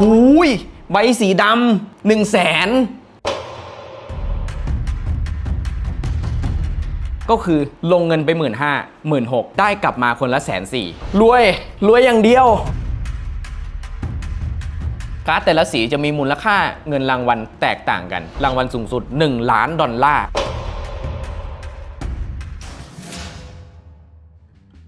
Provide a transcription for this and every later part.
หูย ใบสีดำหนึ่งแสนก็คือลงเงินไปหมื่นห้าหมื่นหกได้กลับมาคนละแสนสี่รวย รวยอย่างเดียว การ์ดแต่ละสีจะมีมูลค่าเงินรางวัลแตกต่างกัน รางวัลสูงสุด 1 ล้านดอลลาร์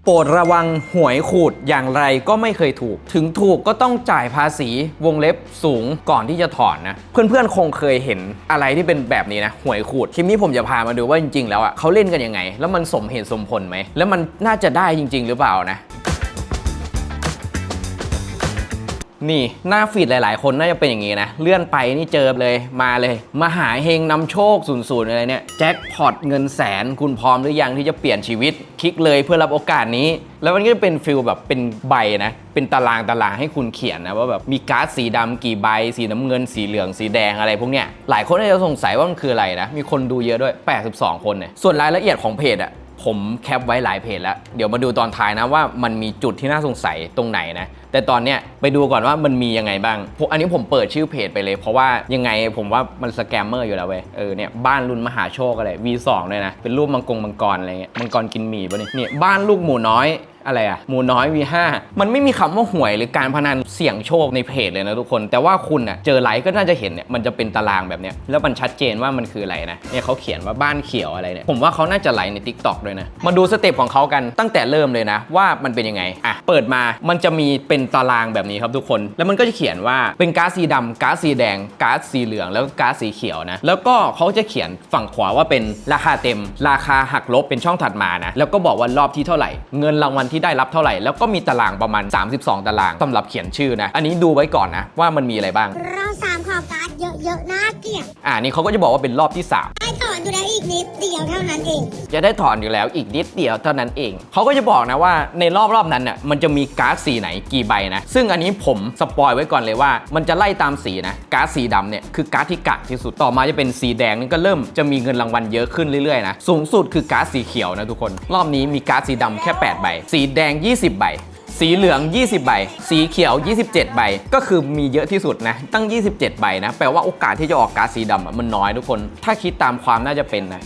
ปรดระวังหวยขูดอย่างไรก็ไม่เคยถูก ถึงถูกก็ต้องจ่ายภาษีวงเล็บสูงก่อนที่จะถอนนะ เพื่อนๆคงเคยเห็นอะไรที่เป็นแบบนี้นะ หวยขูดคลิปนี้ผมจะพามาดูว่าจริงๆ แล้วอะเขาเล่นกันยังไง แล้วมันสมเหตุสมผลไหม แล้วมันน่าจะได้จริง ๆ หรือเปล่านะ นี่หน้าฟีดหลาย ๆ คนน่าจะเป็นอย่างนี้นะ เลื่อนไปนี่เจอเลยมาเลย มาหาเฮงนำโชคศูนย์ศูนย์อะไรเนี่ย แจ็คพอตเงินแสนคุณพร้อมหรือยังที่จะเปลี่ยนชีวิต คลิกเลยเพื่อรับโอกาสนี้ แล้วมันก็จะเป็นฟิลแบบเป็นใบนะ เป็นตารางตารางให้คุณเขียนนะ ว่าแบบมีการ์ดสีดำกี่ใบ สีน้ำเงินสีเหลืองสีแดงอะไรพวกเนี้ยหลายคนอาจจะสงสัยว่ามันคืออะไรนะมีคนดูเยอะด้วย 82 คนเนี่ยส่วนรายละเอียดของเพจอะ ผมแคปไว้หลายเพจแล้ว เดี๋ยวมาดูตอนท้ายนะว่ามันมีจุดที่น่าสงสัยตรงไหนนะ แต่ตอนเนี้ยไปดูก่อนว่ามันมียังไงบ้างอันนี้ผมเปิดชื่อเพจไปเลย เพราะว่ายังไงผมว่ามันสแกมเมอร์อยู่แล้วเว้ย เออเนี่ยบ้านรุ่นมหาโชคอะไร V2 เลยนะ เป็นรูปมังกรมังกรอะไรเงี้ย มังกรกินหมี่ปะเนี่ยเนี่ยบ้านลูกหมูน้อย อะไรอะหมูน้อย V5 มันไม่มีคำว่าหวยหรือการพนันเสี่ยงโชคในเพจเลยนะทุกคน แต่ว่าคุณอะเจอไลค์ก็น่าจะเห็นเนี่ยมันจะเป็นตารางแบบเนี้ยแล้วมันชัดเจนว่ามันคืออะไรนะเนี่ยเขาเขียนว่าบ้านเขียวอะไรเนี่ยผมว่าเขาน่าจะไลค์ใน Tik t o อกด้วยนะมาดูสเต็ปของเขากันตั้งแต่เริ่มเลยนะว่ามันเป็นยังไงอะเปิดมามันจะมีเป็นตารางแบบนี้ครับทุกคน แล้วมันก็จะเขียนว่าเป็นก๊าซสีดำก๊าซสีแดงก๊าซสีเหลืองแล้วก็ก๊าซสีเขียวนะแล้วก็เขาจะเขียนฝั่งขวาว่าเป็นราคาเต็ม ราคาหักลบเป็นช่องถัดมานะแล้วก็บอกว่ารอบที่เท่าไหร่ เงินรางวัลที่ได้รับเท่าไหร่ แล้วก็มีตารางประมาณ 32 ตารางสำหรับเขียนชื่อนะ อันนี้ดูไว้ก่อนนะว่ามันมีอะไรบ้างเราสามขอการ์ดเยอะๆน่าเกลียดอ่านี่เขาก็จะบอกว่าเป็นรอบที่3 ยวเท่านั้นเอง จะได้ถอนอยู่แล้วอีกนิดเดียวเท่านั้นเอง เขาก็จะบอกนะว่าในรอบรอบนั้นน่ะมันจะมีก๊าซสีไหนกี่ใบนะ ซึ่งอันนี้ผมสปอยไว้ก่อนเลยว่า มันจะไล่ตามสีนะก๊าซสีดำเนี่ยคือก๊าซที่กากที่สุด ต่อมาจะเป็นสีแดงนี่ก็เริ่มจะมีเงินรางวัลเยอะขึ้นเรื่อยๆนะ สูงสุดคือก๊าซสีเขียวนะทุกคน รอบนี้มีก๊าซสีดำแค่ 8 ใบ สีแดง 20 ใบสีเหลือง 20 ใบ สีเขียว 27 ใบ ก็คือมีเยอะที่สุดนะ ตั้ง 27 ใบนะ แปลว่าโอกาสที่จะออกก๊าซสีดำมันน้อยทุกคน ถ้าคิดตามความน่าจะเป็นนะ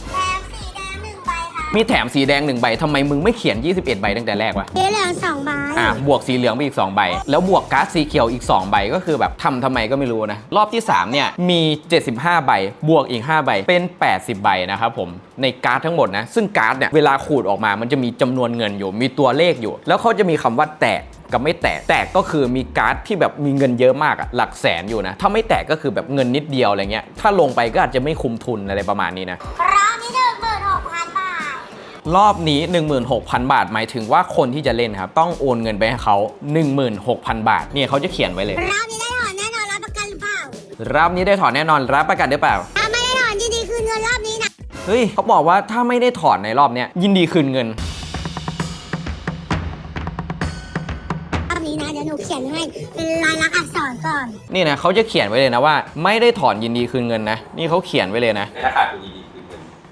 มีแถมสีแดงหนึ่งใบทำไมมึงไม่เขียน 21 ใบตั้งแต่แรกวะเดี๋ยวเหลือสองใบอะบวกสีเหลืองไปอีก 2 ใบ แล้วบวกก๊าซสีเขียวอีก 2 ใบก็คือแบบทำทำไมก็ไม่รู้นะ รอบที่ 3 เนี่ย มี 75 ใบบวกอีก 5 ใบ เป็น 80 ใบนะครับผม ในการ์ดทั้งหมดนะ ซึ่งการ์ดเนี่ย เวลาขูดออกมา มันจะมีจำนวนเงินอยู่ มีตัวเลขอยู่ แล้วเขาจะมีคำว่าแตกกับไม่แตกแตกก็คือมีการ์ดที่แบบมีเงินเยอะมากอะหลักแสนอยู่นะ ถ้าไม่แตกก็คือแบบเงินนิดเดียวอะไรเงี้ย ถ้าลงไปก็อาจจะไม่คุ้มทุนอะไรประมาณนี้นะรอบนี้หนึ่ง รอบนี้ 16,000 บาท หมายถึงว่าคนที่จะเล่นครับ ต้องโอนเงินไปให้เขา 16,000 บาท เนี่ยเขาจะเขียนไว้เลย รอบนี้ได้ถอนแน่นอนรับประกันหรือเปล่ารอบนี้ได้ถอนแน่นอนรับประกันได้เปล่าถ้าไม่ได้ถอนยินดีคืนเงินรอบนี้นะเฮ้ยเขาบอกว่าถ้าไม่ได้ถอนในรอบเนี้ยยินดีคืนเงินรอบนี้นะเดี๋ยวหนูเขียนให้เป็นลายลักษณ์อักษรก่อนนี่นะเขาจะเขียนไว้เลยนะว่า ไม่ได้ถอนยินดีคืนเงินนะ นี่เขาเขียนไว้เลยนะถ้าขาดทุนยินดีคืนเงิน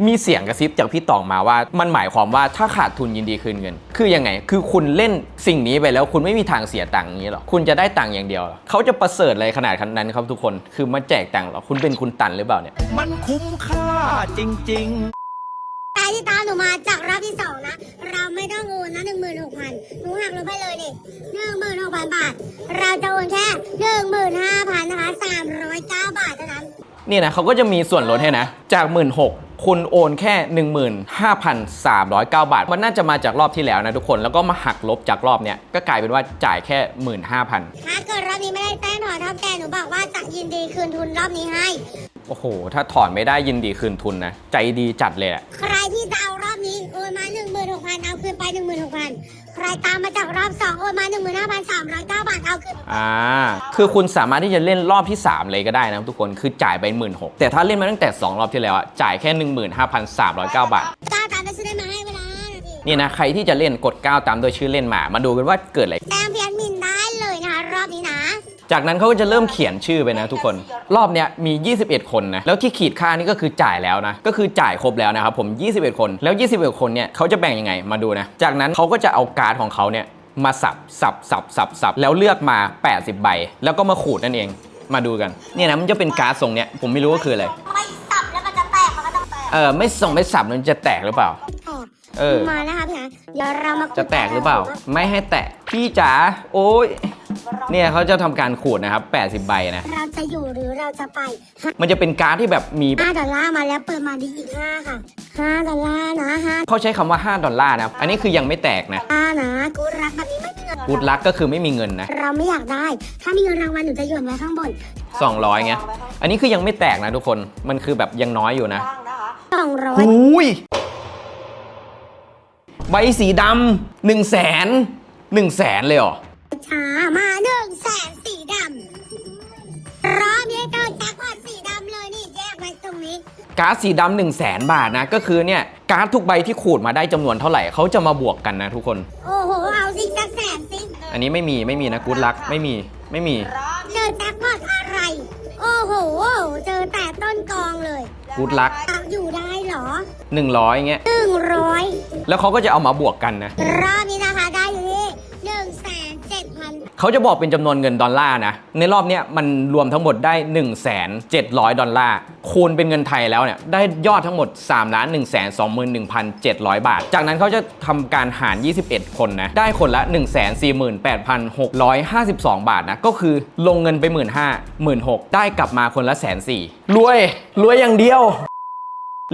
มีเสียงกระซิบจากพี่ตองมาว่า มันหมายความว่าถ้าขาดทุนยินดีคืนเงิน คือยังไง คือคุณเล่นสิ่งนี้ไปแล้วคุณไม่มีทางเสียตังค์อย่างนี้หรอ คุณจะได้ตังค์อย่างเดียวเหรอเขาจะประเสริฐอะไรขนาดนั้นครับทุกคน คือมาแจกตังค์เหรอ คุณเป็นคุณตันหรือเปล่าเนี่ย มันคุ้มค่าจริง ๆใครที่ตามหนูมาจากรอบที่สองนะ เราไม่ต้องโอนนะหนึ่งหมื่นหกพันหนูหักลบไปเลยนี่หนึ่งหมื่นหกพันบาท เราจะโอนแค่หนึ่งหมื่นห้าพันนะคะสามร้อยเก้าบาทเท่านั้น นี่นะเขาก็จะมีส่วนลดให้นะ จาก1 6ื่น คุณโอนแค่ 15,309 บาท มันน่าจะมาจากรอบที่แล้วนะทุกคน แล้วก็มาหักลบจากรอบเนี้ย ก็กลายเป็นว่าจ่ายแค่ 15,000 ถ้าเกิดรอบนี้ไม่ได้แต้มถอนเท่าแกหนูบอกว่าจะยินดีคืนทุนรอบนี้ให้ โอ้โห ถ้าถอนไม่ได้ยินดีคืนทุนนะ ใจดีจัดเลยอะใครที่จะเอารอบนี้โอนมา 16,000เอาคืนไป 16,000 ใครตามมาจากรอบ2โอนมา15,309บาทเอาคืนอ่า คือคุณสามารถที่จะเล่นรอบที่ 3 เลยก็ได้นะทุกคน คือจ่ายไป 1 6ื่นแต่ถ้าเล่นมาตั้งแต่ 2 รอบที่แล้วอะจ่ายแค่ 15,309 บาทกล้าตามไปซื้อได้มาให้เวลา5นาทีนี่นะ ใครที่จะเล่นกด 9 ตามโดยชื่อเล่นมา มาดูกันว่าเกิดอะไร แต้มเพียน จากนั้นเขาก็จะเริ่มเขียนชื่อไปนะทุกคน รอบเนี้ยมี 21 คนนะ แล้วที่ขีดค่านี่ก็คือจ่ายแล้วนะ ก็คือจ่ายครบแล้วนะครับผม 21 คน แล้ว 21 คนเนี่ยเขาจะแบ่งยังไง มาดูนะ จากนั้นเขาก็จะเอาการ์ดของเขาเนี่ยมาสับ สับ สับ สับ สับ แล้วเลือกมา 80 ใบ แล้วก็มาขูดนั่นเอง มาดูกัน เนี่ยนะมันจะเป็นการ์ดทรงเนี้ย ผมไม่รู้ว่าคืออะไร ไม่สับแล้วมันจะแตกมันก็ต้องแตก เออ ไม่ส่งไม่สับมันจะแตกหรือเปล่าแตกเออ มานะคะพี่ฮะเดี๋ยวเรามาจะแตกหรือเปล่า ไม่ให้แตก พี่จ๋า โอ้ย เนี่ยเขาจะทำการขูดนะครับ 80 ใบนะ เราจะอยู่หรือเราจะไปมันจะเป็นการ์ดที่แบบมี5ดอลลาร์มาแล้วเปิดมาดีอีก5ค่ะ5ดอลลาร์นะ5เขาใช้คำว่า 5 ดอลลาร์นะอันนี้คือยังไม่แตกนะอ่านะกูรักแบบนี้ไม่มีเงินกูดลักก็คือไม่มีเงินนะ เราไม่อยากได้ ถ้ามีเงินรางวัลหนูจะหย่อนไว้ข้างบน200เงี้ย อันนี้คือยังไม่แตกนะทุกคน มันคือแบบยังน้อยอยู่นะ200อุ้ยใบสีดำหนึ่งแสนหนึ่งแสนเลยเหรอ ช้า การ์ดสีดำหนึ่งแสนบาทนะ ก็คือเนี่ยการ์ดทุกใบที่ขูดมาได้จำนวนเท่าไหร่เขาจะมาบวกกันนะทุกคน โอ้โห เอาสิสักแสนสิอันนี้ไม่มีไม่มีนะกูดลักไม่มีไม่มีเจอแจ็คพอตอะไร โอ้โห เจอแต่ต้นกองเลยกูดลักอยู่ได้เหรอ100เงี้ย100แล้วเขาก็จะเอามาบวกกันนะรอบนี้นะคะได้อยู่ที่หนึ่งแสนเจ็ดพัน เขาจะบอกเป็นจำนวนเงินดอลลาร์นะ ในรอบเนี้ยมันรวมทั้งหมดได้ 1 7 0 0 ดอลลาร์ คูณเป็นเงินไทยแล้วเนี่ย ได้ยอดทั้งหมด3 1 2 1 7 0 0 บาท จากนั้นเขาจะทำการหาร 21 คนนะ ได้คนละ 1 4 8 6 5 2 บาทนะ ก็คือลงเงินไป 1 5 0 0 0 1 6 0ได้กลับมาคนละแสนสี่รวย รวยอย่างเดียว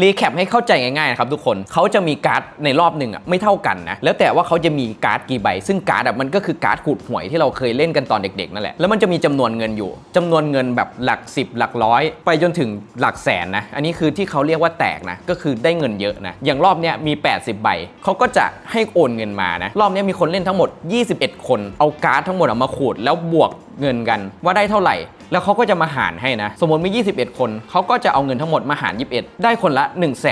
รีแคปให้เข้าใจง่ายๆนะครับทุกคนเขาจะมีการ์ดในรอบหนึ่งอะไม่เท่ากันนะแล้วแต่ว่าเขาจะมีการ์ดกี่ใบ ซึ่งการ์ดอะมันก็คือการ์ดขูดหวยที่เราเคยเล่นกันตอนเด็กๆนั่นแหละแล้วมันจะมีจำนวนเงินอยู่จำนวนเงินแบบหลัก 10 หลักร้อย ไปจนถึงหลักแสนนะอันนี้คือที่เขาเรียกว่าแตกนะก็คือได้เงินเยอะนะอย่างรอบเนี้ยมี 80 ใบเขาก็จะให้โอนเงินมานะรอบเนี้ยมีคนเล่นทั้งหมด 21 คนเอาการ์ดทั้งหมดเอามาขูดแล้วบวก เงินกันว่าได้เท่าไหร่ แล้วเขาก็จะมาหารให้นะ สมมติมี 21 คนเขาก็จะเอาเงินทั้งหมดมาหาร 21 ได้คนละ 1 4 8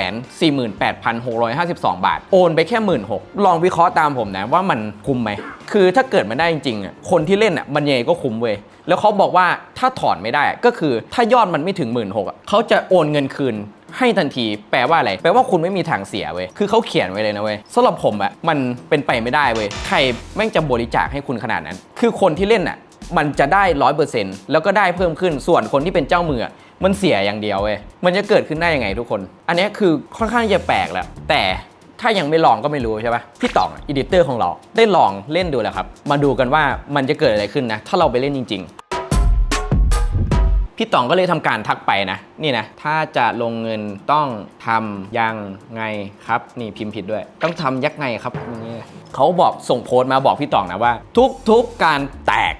6 5 2 บาท โอนไปแค่1 6ื่นลองวิเคราะห์ตามผมนะว่ามันคุ้มไหม คือถ้าเกิดมันได้จริงๆอะคนที่เล่นอะมันยังไงก็คุ้มเว้ยแล้วเขาบอกว่าถ้าถอนไม่ได้ก็คือถ้ายอดมันไม่ถึง1 6ื่นอะเขาจะโอนเงินคืนให้ทันทีแปลว่าอะไร แปลว่าคุณไม่มีทางเสียเว้ย คือเขาเขียนไว้เลยนะเว้ยสำหรับผมอะมันเป็นไปไม่ได้เว้ย ใครแม่งจะบริจาคให้คุณขนาดนั้น คือคนที่เล่นอะ มันจะได้ร้อยเปอร์เซ็นต์แล้วก็ได้เพิ่มขึ้นส่วนคนที่เป็นเจ้ามือมันเสียอย่างเดียวเว้ยมันจะเกิดขึ้นได้ยังไงทุกคน อันนี้คือค่อนข้างจะแปลกแหละแต่ถ้ายังไม่ลองก็ไม่รู้ใช่ปะพี่ต่องอีดิเตอร์ของเราได้ลองเล่นดูแล้วครับ มาดูกันว่ามันจะเกิดอะไรขึ้นนะ ถ้าเราไปเล่นจริง ๆ พี่ต๋องก็เลยทำการทักไปนะ นี่นะ ถ้าจะลงเงินต้องทำยังไงครับ นี่พิมพ์ผิดด้วย ต้องทำยักไงครับอย่างนี้เขาบอกส่งโพสต์มาบอกพี่ต๋องนะว่า ทุกๆการแตก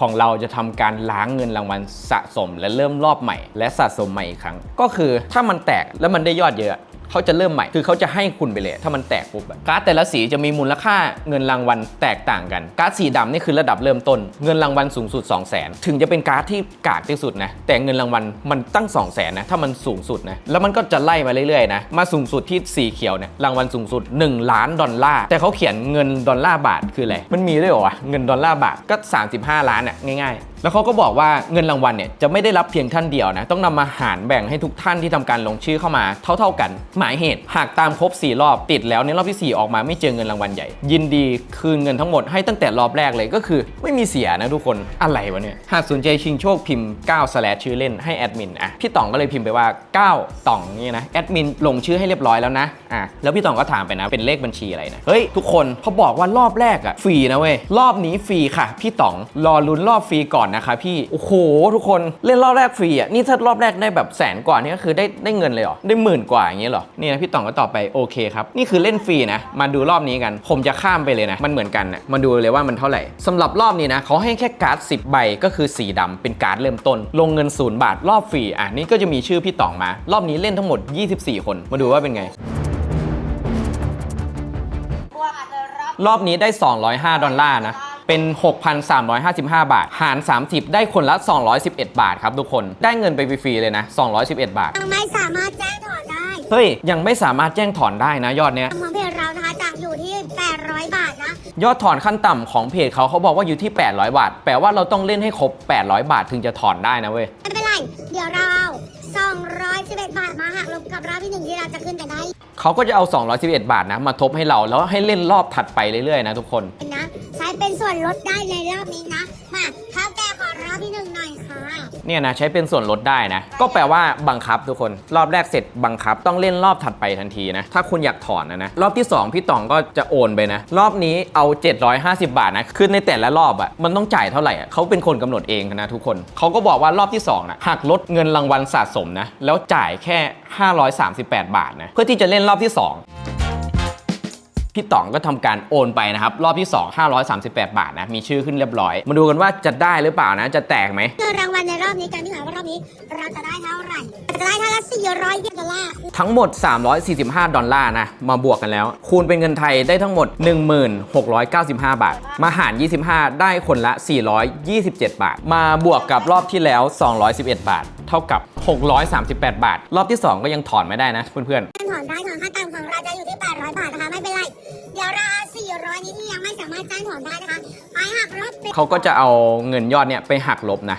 ของเราจะทำการล้างเงินรางวัลสะสมและเริ่มรอบใหม่ และสะสมใหม่อีกครั้ง ก็คือถ้ามันแตกแล้วมันได้ยอดเยอะ เขาจะเริ่มใหม่ คือเขาจะให้คุณไปเลย ถ้ามันแตกปุ๊บการ์ดแต่ละสีจะมีมูลค่าเงินรางวัลแตกต่างกัน การ์ดสีดำนี่คือระดับเริ่มต้น เงินรางวัลสูงสุด 2 0 0 0 0 0 ถึงจะเป็นการ์ดที่กากที่สุดนะ แต่เงินรางวัลมันตั้ง 2 0 0 0 0 0นะ ถ้ามันสูงสุดนะ แล้วมันก็จะไล่มาเรื่อยๆนะ มาสูงสุดที่สีเขียวเนี่ยรางวัลสูงสุด 1 ล้านดอลลาร์ แต่เขาเขียนเงินดอลลาร์บาทคืออะไร มันมีด้วยเหรอวะ เงินดอลลาร์บาทก็ 35 ล้านอะง่ายๆ แล้วเขาก็บอกว่าเงินรางวัลเนี่ยจะไม่ได้รับเพียงท่านเดียวนะ ต้องนำมาหารแบ่งให้ทุกท่านที่ทำการลงชื่อเข้ามาเท่า ๆกัน หมายเหตุ หากตามครบ 4 รอบติดแล้วในรอบที่ 4 ออกมาไม่เจอเงินรางวัลใหญ่ ยินดีคืนเงินทั้งหมดให้ตั้งแต่รอบแรกเลยก็คือไม่มีเสียนะทุกคนอะไรวะเนี่ยหากสนใจชิงโชคพิมพ์9 slash ชื่อเล่นให้แอดมินอะพี่ต่องก็เลยพิมพ์ไปว่า 9ต่องนี่นะแอดมินลงชื่อให้เรียบร้อยแล้วนะอะแล้วพี่ต่องก็ถามไปนะเป็นเลขบัญชีอะไรนะเฮ้ยทุกคนเขาบอกว่ารอบแรกอะฟรีนะเว้ยรอบนี้ฟรีค่ะ พี่ต่องรอลุ้นรอบฟรีก่อนนะคะพี่ โอ้โห ทุกคนเล่นรอบแรกฟรีอะ นี่ถ้ารอบแรกได้แบบแสนกว่านี่ก็คือได้ได้เงินเลยเหรอ ได้หมื่นกว่าอย่างเงี้ยเหรอ นี่นะพี่ต่องก็ตอบไปโอเคครับ นี่คือเล่นฟรีนะ มาดูรอบนี้กัน ผมจะข้ามไปเลยนะ มันเหมือนกันนะมาดูเลยว่ามันเท่าไหร่สำหรับรอบนี้นะเขาให้แค่การ์ด10 ใบก็คือสีดำเป็นการ์ดเริ่มต้น ลงเงินศูนย์บาทรอบฟรีอะนี่ก็จะมีชื่อพี่ต่องมา รอบนี้เล่นทั้งหมด 24 คน มาดูว่าเป็นไงรอบนี้ได้ 205 ดอลลาร์นะ เป็น 6,355 บาท หาร 30 ได้คนละ 211 บาทครับทุกคน ได้เงินไปฟรีๆเลยนะ 211 บาทยังไม่สามารถแจ้งถอนได้เฮ้ย ยังไม่สามารถแจ้งถอนได้นะยอดเนี้ยทางของเพจเรานะคะจากอยู่ที่ 800 บาทนะ ยอดถอนขั้นต่ำของเพจเขาเขาบอกว่าอยู่ที่ 800 บาท แปลว่าเราต้องเล่นให้ครบ 800 บาทถึงจะถอนได้นะเว้ย ไม่เป็นไร เดี๋ยวเราเอา211 บาทมาหักลบกับรอบที่หนึ่งที่เราจะขึ้นไปได้เขาก็จะเอา 211 บาทนะ มาทบให้เราแล้วให้เล่นรอบถัดไปเรื่อยๆนะทุกคน นะ เป็นส่วนลดได้ในรอบนี้นะมาข้าวแกขอรอบที่หนึ่งหน่อยค่ะเนี่ยนะใช้เป็นส่วนลดได้นะ ก็แปลว่าบังคับทุกคน รอบแรกเสร็จบังคับต้องเล่นรอบถัดไปทันทีนะ ถ้าคุณอยากถอนนะนะ รอบที่ 2 พี่ต๋องก็จะโอนไปนะ รอบนี้เอา 750 บาทนะคือในแต่ละรอบอะ่ะมันต้องจ่ายเท่าไหร่อะเขาเป็นคนกำหนดเองนะทุกคนเขาก็บอกว่ารอบที่2นะหักลดเงินรางวัลสะสมนะแล้วจ่ายแค่ 538 บาทนะเพื่อที่จะเล่นรอบที่ 2 พี่ต๋องก็ทำการโอนไปนะครับ รอบที่ 2 538 บาทนะ มีชื่อขึ้นเรียบร้อย มาดูกันว่าจะได้หรือเปล่านะ จะแตกไหมเงินรางวัลในรอบนี้กันพี่หาว่ารอบนี้ เราจะได้เท่าไหร่ จะได้เท่าละ400ดอลลาร์ ทั้งหมด 345 ดอลลาร์นะ มาบวกกันแล้ว คูณเป็นเงินไทยได้ทั้งหมด 1695 บาท มาหาร 25 ได้คนละ 427 บาท มาบวกกับรอบที่แล้ว 211 บาท เท่ากับ 638 บาท รอบที่ 2 ก็ยังถอนไม่ได้นะเพื่อนการถอนได้ถอนค่าต่ำของเราจะอยู่ที่ 800 บาทนะคะไม่เป็นไรเดี๋ยวเราเอา400นี้ที่ยังไม่สามารถจ้างถอนได้นะคะไปหักลบเขาก็จะเอาเงินยอดเนี่ยไปหักลบนะ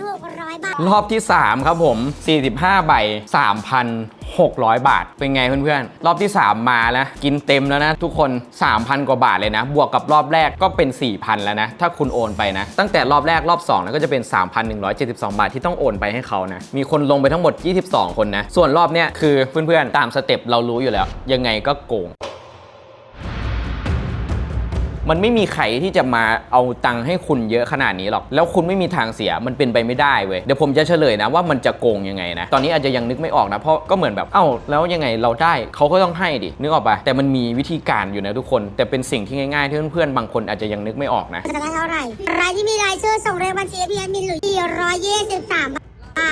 3,600บาทรอบที่ 3 ครับผม 45ใบ 600 บาท เป็นไงเพื่อนๆ รอบที่ 3 มาแล้ว กินเต็มแล้วนะ ทุกคน 3,000 กว่าบาทเลยนะ บวกกับรอบแรกก็เป็น 4,000 แล้วนะ ถ้าคุณโอนไปนะ ตั้งแต่รอบแรกรอบ2แล้วก็จะเป็น 3,172 บาทที่ต้องโอนไปให้เขานะ มีคนลงไปทั้งหมด 22 คนนะ ส่วนรอบเนี้ยคือเพื่อนๆ ตามสเต็ปเรารู้อยู่แล้ว ยังไงก็โกง มันไม่มีใครที่จะมาเอาตังค์ให้คุณเยอะขนาดนี้หรอก แล้วคุณไม่มีทางเสียมันเป็นไปไม่ได้เว้ยเดี๋ยวผมจะเฉลยนะว่ามันจะโกงยังไงนะตอนนี้อาจจะยังนึกไม่ออกนะเพราะก็เหมือนแบบเอ้าแล้วยังไงเราได้เขาก็ต้องให้ดินึกออกปะแต่มันมีวิธีการอยู่นะทุกคน แต่เป็นสิ่งที่ง่ายๆที่เพื่อนๆบางคนอาจจะยังนึกไม่ออกนะจะได้เท่าไหร่รายที่มีรายชื่อส่งเลขบัญชีพีเอ็นมินหรือ423บ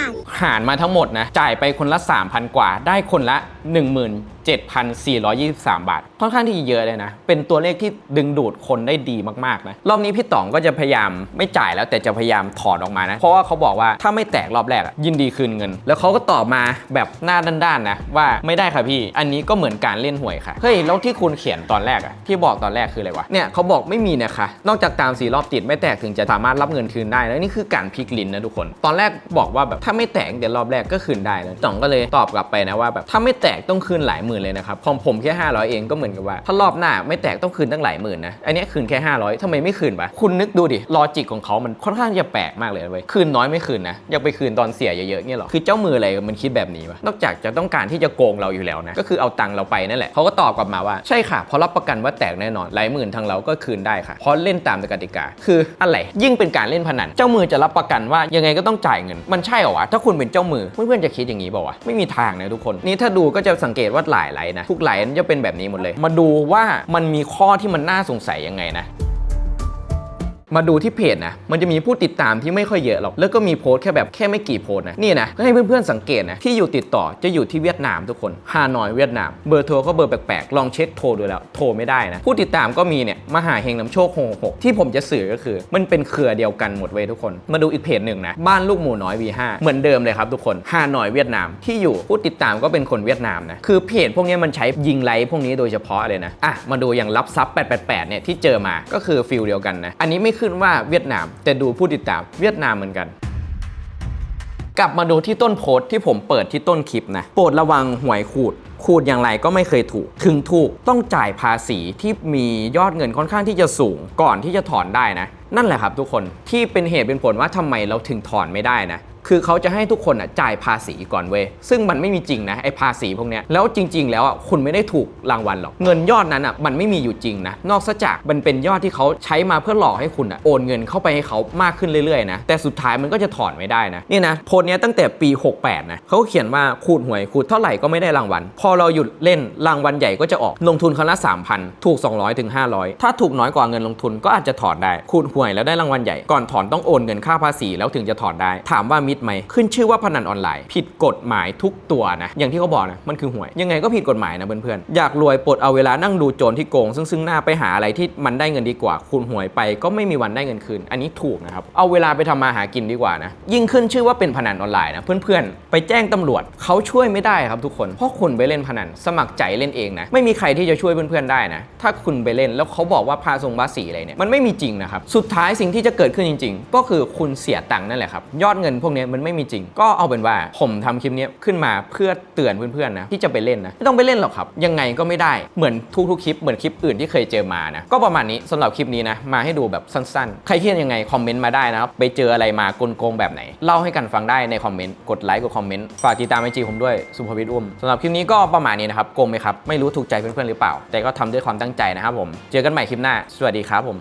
าทหารมาทั้งหมดนะจ่ายไปคนละ3,000กว่าได้คนละ17,423 บาท ค่อนข้างที่จะเยอะเลยนะ เป็นตัวเลขที่ดึงดูดคนได้ดีมากๆนะ รอบนี้พี่ต๋องก็จะพยายามไม่จ่ายแล้วแต่จะพยายามถอนออกมานะ เพราะว่าเขาบอกว่าถ้าไม่แตกรอบแรกยินดีคืนเงิน แล้วเขาก็ตอบมาแบบหน้าด้านๆนะว่าไม่ได้ค่ะพี่ อันนี้ก็เหมือนการเล่นหวยค่ะ เฮ้ยแล้วที่คุณเขียนตอนแรกอะที่บอกตอนแรกคืออะไรวะ เนี่ยเขาบอกไม่มีนะคะ นอกจากตามสีรอบติดไม่แตกถึงจะสามารถรับเงินคืนได้แล้วนี่คือการพลิกลิ้นนะทุกคน ตอนแรกบอกว่าแบบถ้าไม่แตกเดี๋ยวรอบแรกก็คืนได้แล้วต๋องก็เลยตอบกลับไปนะว่าแบบถ้าไม่แตกต้องคืนหลายหมื่นเลยนะครับของผมแค่ 500 เองก็เหมือนกับว่า ถ้ารอบหน้าไม่แตกต้องคืนตั้งหลายหมื่นนะอันนี้คืนแค่ 500ทำไมไม่คืนวะคุณนึกดูดิลอจิกของเขามันค่อนข้างจะแปลกมากเลยเว้ยคืนน้อยไม่คืนนะอยากไปคืนตอนเสียเยอะๆเงี้ยหรอคือเจ้ามืออะไรมันคิดแบบนี้วะนอกจากจะต้องการที่จะโกงเราอยู่แล้วนะก็คือเอาตังค์เราไปนั่นแหละเขาก็ตอบกลับมาว่าใช่ค่ะเพราะรับประกันว่าแตกแน่นอนหลายหมื่นทางเราก็คืนได้ค่ะเพราะเล่นตามกติกา คืออะไรยิ่งเป็นการเล่นพนัน เจ้ามือจะรับประกันว่ายังไงก็ต้องจ่ายเงิน มันใช่เหรอวะถ้าคุณเป็นเจ้ามือเพื่อนๆจะคิดอย่างนี้เปล่าไม่มีทางนะทุกคน นี่ถ้าดูก็จะสังเกตว่าหลายไลน์นะทุกไลน์จะเป็นแบบนี้หมดเลย มาดูว่ามันมีข้อที่มันน่าสงสัยยังไงนะ มาดูที่เพจนะมันจะมีผู้ติดตามที่ไม่ค่อยเยอะหรอก แล้วก็มีโพสต์แค่แบบแค่ไม่กี่โพสต์นะนี่นะให้เพื่อนๆสังเกตนะที่อยู่ติดต่อจะอยู่ที่เวียดนามทุกคนฮานอยเวียดนามเบอร์โทรก็เบอร์แปลกๆลองเช็คโทรดูแล้วโทรไม่ได้นะผู้ติดตามก็มีเนี่ยมหาเฮงน้ำโชคหกหกที่ผมจะสื่อก็คือ มันเป็นเครือเดียวกันหมดเว้ยทุกคน มาดูอีกเพจหนึ่งนะบ้านลูกหมูน้อย V5 เหมือนเดิมเลยครับทุกคนฮานอยเวียดนามที่อยู่ผู้ติดตามก็เป็นคนเวียดนามนะคือเพจพวกนี้มันใช้ยิงไลค์พวกนี้โดยเฉพาะเลยนะอะมาดูอย่างรับซับ888เนี่ยที่เจอมาก็คือฟิลเดียวกันนะอันนี้ไม่ขึ้นว่าเวียดนาม แต่ดูผู้ติดตามเวียดนามเหมือนกัน กลับมาดูที่ต้นโพสต์ที่ผมเปิดที่ต้นคลิปนะโปรดระวังหวยขูดขูดอย่างไรก็ไม่เคยถูก ถึงถูกต้องจ่ายภาษีที่มียอดเงินค่อนข้างที่จะสูงก่อนที่จะถอนได้นะ นั่นแหละครับทุกคนที่เป็นเหตุเป็นผลว่าทำไมเราถึงถอนไม่ได้นะ คือเขาจะให้ทุกคนอะจ่ายภาษีก่อนเว้ยซึ่งมันไม่มีจริงนะไอ้ภาษีพวกเนี้ยแล้วจริง ๆ แล้วอะคุณไม่ได้ถูกรางวัลหรอกเงินยอดนั้นอะมันไม่มีอยู่จริงนะนอกจากมันเป็นยอดที่เขาใช้มาเพื่อหลอกให้คุณอะโอนเงินเข้าไปให้เขามากขึ้นเรื่อยๆนะแต่สุดท้ายมันก็จะถอนไม่ได้นะนี่นะโพสเนี้ยตั้งแต่ปี 68 นะเขาเขียนว่าขูดหวยขูดเท่าไหร่ก็ไม่ได้รางวัล พอเราหยุดเล่นรางวัลใหญ่ก็จะออกลงทุนครั้งละ 3,000 ถูก 200ถึง500 ถ้าถูกน้อยกว่าเงินลงทุนก็อาจจะถอนได้ขูดหวยแล้วได้รางวัลใหญ่ก่อนถอนต้องโอนเงินค่าภาษีแล้วถึงจะถอนได้ ถามว่ามิดไหม ขึ้นชื่อว่าพนันออนไลน์ ผิดกฎหมายทุกตัวนะ อย่างที่เขาบอกนะ มันคือหวย ยังไงก็ผิดกฎหมายนะเพื่อนๆ อยากรวยปลดเอาเวลานั่งดูโจรที่โกง ซึ่งซึ่งหน้าไปหาอะไรที่มันได้เงินดีกว่า คุณหวยไปก็ไม่มีวันได้เงินคืน อันนี้ถูกนะครับ เอาเวลาไปทำมาหากินดีกว่านะ ยิ่งขึ้นชื่อว่าเป็นพนันออนไลน์นะเพื่อนๆ ไปแจ้งตำรวจเขาช่วยไม่ได้ครับทุกคน เพราะคุณไปเล่นพนันสมัครใจเล่นเองนะ ไม่มีใครที่จะช่วยเพื่อนๆได้นะ ถ้าคุณไปเล่นแล้วเขาบอกว่าพาทรงภาษีอะไรเนี่ย มันไม่มีจริงนะครับ สุดท้ายสิ่งที่จะเกิดขึ้นจริง ๆ ก็คือคุณเสียตังค์นั่นแหละครับ ยอดเงินพวกนี้มันไม่มีจริง ก็เอาเป็นว่าผมทำคลิปนี้ขึ้นมาเพื่อเตือนเพื่อนๆนะที่จะไปเล่นนะไม่ต้องไปเล่นหรอกครับ ยังไงก็ไม่ได้เหมือนทุกๆคลิปเหมือนคลิปอื่นที่เคยเจอมานะก็ประมาณนี้สำหรับคลิปนี้นะมาให้ดูแบบสั้นๆ ใครคิดยังไงคอมเมนต์มาได้นะครับไปเจออะไรมากลโกงแบบไหน เล่าให้กันฟังได้ในคอมเมนต์กดไลค์กดคอมเมนต์ฝากติดตามไอจีผมด้วยสุภวิทย์อุ้มสำหรับคลิปนี้ก็ประมาณนี้นะครับโกงไหมครับไม่รู้ถูกใจเพื่อนๆหรือเปล่า แต่ก็ทำด้วยความตั้งใจนะครับผม เจอกันใหม่คลิปหน้า สวัสดีครับผม